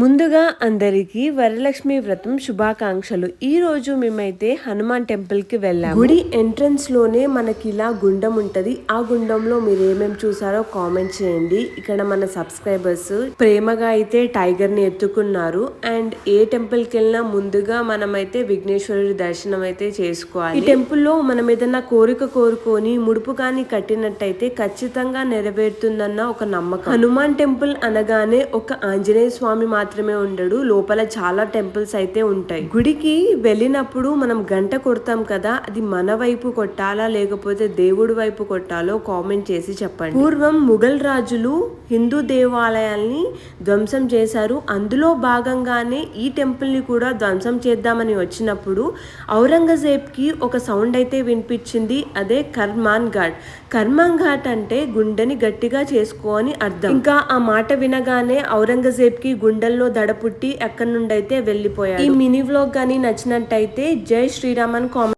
ముందుగా అందరికీ వరలక్ష్మి వ్రతం శుభాకాంక్షలు. ఈ రోజు మేమైతే హనుమాన్ టెంపుల్కి వెళ్ళాము. గుడి ఎంట్రన్స్లోనే మనకి ఇలా గుండం ఉంటది. ఆ గుండంలో మీరు ఏమేమి చూసారో కామెంట్ చేయండి. ఇక్కడ మన సబ్స్క్రైబర్స్ ప్రేమగా అయితే టైగర్ని ఎత్తుకున్నారు. అండ్ ఏ టెంపుల్కి వెళ్ళినా ముందుగా మనమైతే విఘ్నేశ్వరుడి దర్శనం అయితే చేసుకోవాలి. ఈ టెంపుల్లో మనం ఏదైనా కోరిక కోరుకొని ముడుపు కానీ కట్టినట్టయితే ఖచ్చితంగా నెరవేరుతుందన్న ఒక నమ్మకం. హనుమాన్ టెంపుల్ అనగానే ఒక ఆంజనేయ స్వామి మాత్రమే ఉండడు లోపల చాలా టెంపుల్స్ అయితే ఉంటాయి. గుడికి వెళ్ళినప్పుడు మనం గంట కొడతాం కదా అది మన వైపు కొట్టాలా లేకపోతే దేవుడి వైపు కొట్టాలో కామెంట్ చేసి చెప్పండి. పూర్వం ముఘల్ రాజులు హిందూ దేవాలయాల్ని ధ్వంసం చేశారు. అందులో భాగంగానే ఈ టెంపుల్ని కూడా ధ్వంసం చేద్దామని వచ్చినప్పుడు ఔరంగజేబ్కి ఒక సౌండ్ అయితే వినిపించింది. అదే కర్మాన్ ఘాట్. కర్మాన్ ఘాట్ అంటే గుండెని గట్టిగా చేసుకో అని అర్థం. ఇంకా ఆ మాట వినగానే ఔరంగజేబ్కి గుండెల్లో దడ పుట్టి ఎక్కడి నుండి అయితే వెళ్ళిపోయాడు. ఈ మినీ వ్లాగ్ కానీ నచ్చినట్టయితే జై శ్రీరామ్ అని కామెంట్